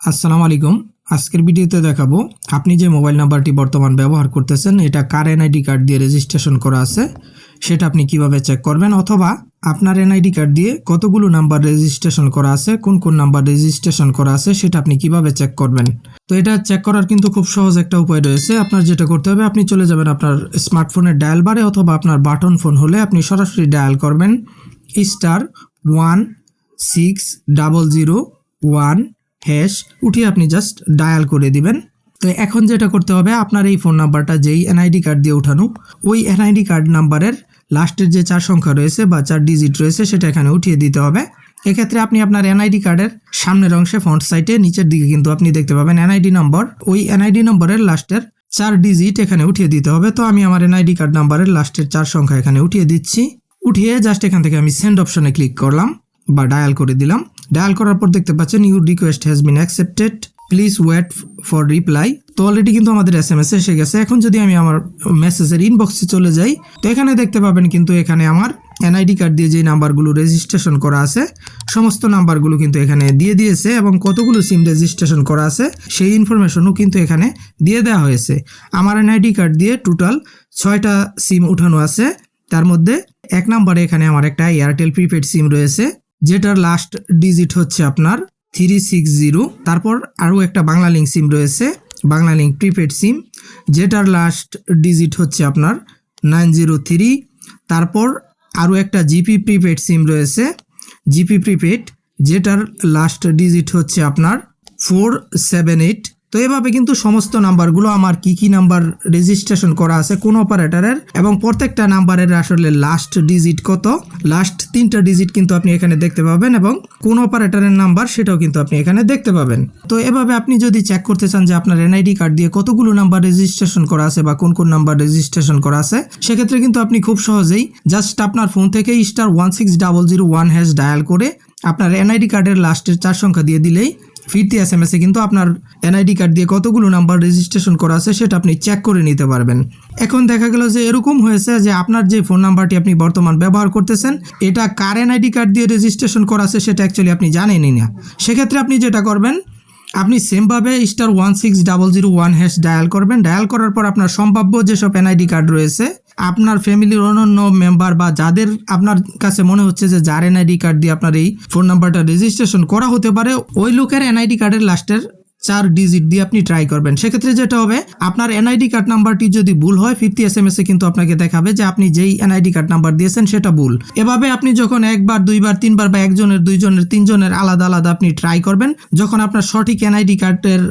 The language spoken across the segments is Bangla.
আসসালামু আলাইকুম। আজকের ভিডিওতে দেখাবো, আপনি যে মোবাইল নাম্বারটি বর্তমান ব্যবহার করতেছেন, এটা কার এনআইডি কার্ড দিয়ে রেজিস্ট্রেশন করা আছে, সেটা আপনি কীভাবে চেক করবেন, অথবা আপনার এনআইডি কার্ড দিয়ে কতগুলো নাম্বার রেজিস্ট্রেশন করা আছে, কোন কোন নাম্বার রেজিস্ট্রেশন করা আছে, সেটা আপনি কীভাবে চেক করবেন। তো এটা চেক করার কিন্তু খুব সহজ একটা উপায় রয়েছে। আপনার যেটা করতে হবে, আপনি চলে যাবেন আপনার স্মার্টফোনের ডায়াল বারে অথবা আপনার বাটন ফোন হলে আপনি সরাসরি ডায়াল করবেন star one six double zero one hash উঠিয়ে আপনি জাস্ট ডায়াল করে দিবেন। তো এখন যেটা করতে হবে, আপনার এই ফোন নাম্বারটা যেই এনআইডি কার্ড দিয়ে উঠানো, ওই এনআইডি কার্ড নাম্বারের লাস্টের যে চার সংখ্যা রয়েছে বা চার ডিজিট রয়েছে সেটা এখানে উঠিয়ে দিতে হবে। এক্ষেত্রে আপনি আপনার এনআইডি কার্ডের সামনের অংশে ফ্রন্ট সাইটে নিচের দিকে কিন্তু আপনি দেখতে পাবেন এনআইডি নম্বর ওই এনআইডি নম্বরের লাস্টের চার ডিজিট এখানে উঠিয়ে দিতে হবে। তো আমি আমার এনআইডি কার্ড নাম্বারের লাস্টের চার সংখ্যা এখানে উঠিয়ে দিচ্ছি। উঠিয়ে জাস্ট এখান থেকে আমি সেন্ড অপশনে ক্লিক করলাম বা ডায়াল করে দিলাম। ডায়াল করার পর দেখতে পাচ্ছেন your request has been accepted please wait for reply তো অলরেডি কিন্তু আমাদের এস এম এস এসে গেছে। এখন যদি আমি আমার মেসেজের ইনবক্সে চলে যাই, তো এখানে দেখতে পাবেন কিন্তু এখানে আমার এনআইডি কার্ড দিয়ে যে নাম্বারগুলো রেজিস্ট্রেশন করা আছে, সমস্ত নাম্বারগুলো কিন্তু এখানে দিয়ে দিয়েছে এবং কতগুলো সিম রেজিস্ট্রেশন করা আছে, সেই ইনফরমেশনও কিন্তু এখানে দিয়ে দেওয়া হয়েছে। আমার এনআইডি কার্ড দিয়ে টোটাল ছয়টা সিম উঠানো আছে। তার মধ্যে এক নম্বরে এখানে আমার একটা এয়ারটেল প্রিপেড সিম রয়েছে। যেটার লাস্ট ডিজিট হচ্ছে আপনার থ্রি সিক্স জিরো তারপর আরও একটা বাংলা লিঙ্ক সিম রয়েছে, বাংলা লিঙ্ক প্রিপেড সিম যেটার লাস্ট ডিজিট হচ্ছে আপনার নাইন জিরো থ্রি তারপর আরও একটা জিপি প্রিপেড সিম রয়েছে জিপি প্রিপেড যেটার লাস্ট ডিজিট হচ্ছে আপনার ফোর সেভেন এইট তো এভাবে কিন্তু সমস্ত নাম্বারগুলো আমার কি কি নাম্বার রেজিস্ট্রেশন করা আছে কোন অপারেটরের এবং প্রত্যেকটা নাম্বারের আসলে লাস্ট ডিজিট কত। লাস্ট তিনটা ডিজিট কিন্তু আপনি এখানে দেখতে পাবেন এবং কোন অপারেটরের নাম্বার সেটাও কিন্তু আপনি এখানে দেখতে পাবেন। তো এভাবে আপনি যদি চেক করতে চান যে আপনার এনআইডি কার্ড দিয়ে কতগুলো নাম্বার রেজিস্ট্রেশন করা আছে বা কোন কোন নাম্বার রেজিস্ট্রেশন করা আছে, সেক্ষেত্রে কিন্তু আপনি খুব সহজেই জাস্ট আপনার ফোন থেকে star one six double zero one hash dial করে আপনার এনআইডি কার্ডের লাস্টের চার সংখ্যা দিয়ে দিলেই ফিরতি এস এম এসে কিন্তু আপনার এনআইডি কার্ড দিয়ে কতগুলো নাম্বার রেজিস্ট্রেশন করা আছে সেটা আপনি চেক করে নিতে পারবেন। এখন দেখা গেল যে এরকম হয়েছে যে আপনার যে ফোন নাম্বারটি আপনি বর্তমান ব্যবহার করতেছেন, এটা কার এনআইডি কার্ড দিয়ে রেজিস্ট্রেশন করা আছে সেটা অ্যাকচুয়ালি আপনি জানেনই না। সেক্ষেত্রে আপনি যেটা করবেন, আপনি সেমভাবে star one six double zero one hash dial করবেন। ডায়াল করার পর আপনার সম্ভাব্য যেসব এনআইডি কার্ড রয়েছে আপনার ফ্যামিলির অন্যান্য মেম্বার বা যাদের আপনার কাছে মনে হচ্ছে যে যার এনআইডি কার্ড দিয়ে আপনার এই ফোন নাম্বারটা রেজিস্ট্রেশন করা হতে পারে, ওই লোকের এনআইডি কার্ডের লাস্টের চার ডিজিট দিয়ে আপনি ট্রাই করবেন। সেক্ষেত্রে যেটা হবে, আপনার এনআইডি কার্ড নাম্বারটি যদি ভুল হয় ফিফটি এস এম এস এ কিন্তু আপনাকে দেখাবে যে আপনি যেই এনআইডি কার্ড নাম্বার দিয়েছেন, সেটা ভুল। এভাবে আপনি যখন একবার, দুইবার, তিনবার বা একজনের, দুইজনের, তিনজনের আলাদা আলাদা আপনি ট্রাই করবেন, যখন আপনার সঠিক এনআইডি কার্ডের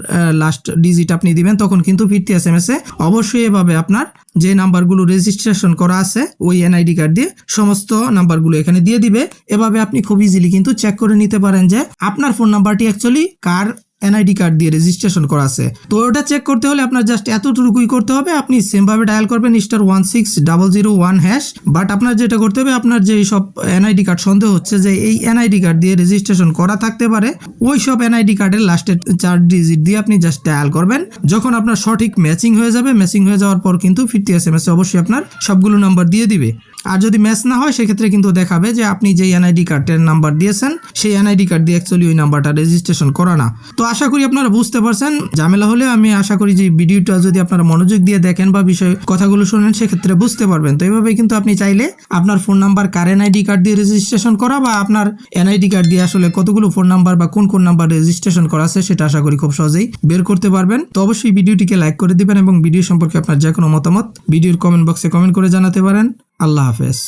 লাস্ট ডিজিট আপনি দিবেন, তখন কিন্তু ফিফটি এস এম এস এ অবশ্যই এভাবে আপনার যে নাম্বারগুলো রেজিস্ট্রেশন করা আছে, ওই এনআইডি কার্ড দিয়ে সমস্ত নাম্বারগুলো এখানে দিয়ে দিবে। এভাবে আপনি খুব ইজিলি কিন্তু চেক করে নিতে পারেন যে আপনার ফোন নাম্বারটি অ্যাকচুয়ালি কার এনআইডি কার্ড দিয়ে রেজিস্ট্রেশন করা আছে। তো ওটা চেক করতে হলে আপনার জাস্ট এতটুকুই করতে হবে, আপনি সেমভাবে ডায়াল করবেন star one six double zero one hash but আপনার যেটা করতে হবে, আপনার যে সব এনআইডি কার্ড সন্দেহ হচ্ছে যে এই এনআইডি কার্ড দিয়ে রেজিস্ট্রেশন করা থাকতে পারে ওই সব এনআইডি কার্ডের লাস্টের চার ডিজিট দিয়ে আপনি জাস্ট ডায়াল করবেন। যখন আপনার সঠিক ম্যাচিং হয়ে যাবে ম্যাচিং হয়ে যাওয়ার পর কিন্তু ফিফটি এস এম এস অবশ্যই আপনার সবগুলো নাম্বার দিয়ে দিবে। আর যদি ম্যাচ না হয়, সেক্ষেত্রে কিন্তু দেখাবে যে আপনি যেই এনআইডি কার্ডের নাম্বার দিয়েছেন, সেই এনআইডি কার্ড দিয়ে অ্যাকচুয়ালি ওই নাম্বারটা রেজিস্ট্রেশন করা না। তো আশা করি আপনারা বুঝতে পারছেন। ঝামেলা হলে আমি আশা করি যে ভিডিওটা যদি আপনারা মনোযোগ দিয়ে দেখেন বা বিষয় কথাগুলো শোনেন, সেক্ষেত্রে বুঝতে পারবেন। তো এইভাবে কিন্তু আপনি চাইলে আপনার ফোন নাম্বার কার এনআইডি কার্ড দিয়ে রেজিস্ট্রেশন করা বা আপনার এনআইডি কার্ড দিয়ে আসলে কতগুলো ফোন নাম্বার বা কোন কোন নাম্বার রেজিস্ট্রেশন করা আছে, সেটা আশা করি খুব সহজেই বের করতে পারবেন। তো অবশ্যই ভিডিওটিকে লাইক করে দিবেন এবং ভিডিও সম্পর্কে আপনার যে কোনো মতামত ভিডিওর কমেন্ট বক্সে কমেন্ট করে জানাতে পারেন। আল্লাহ হাফেজ।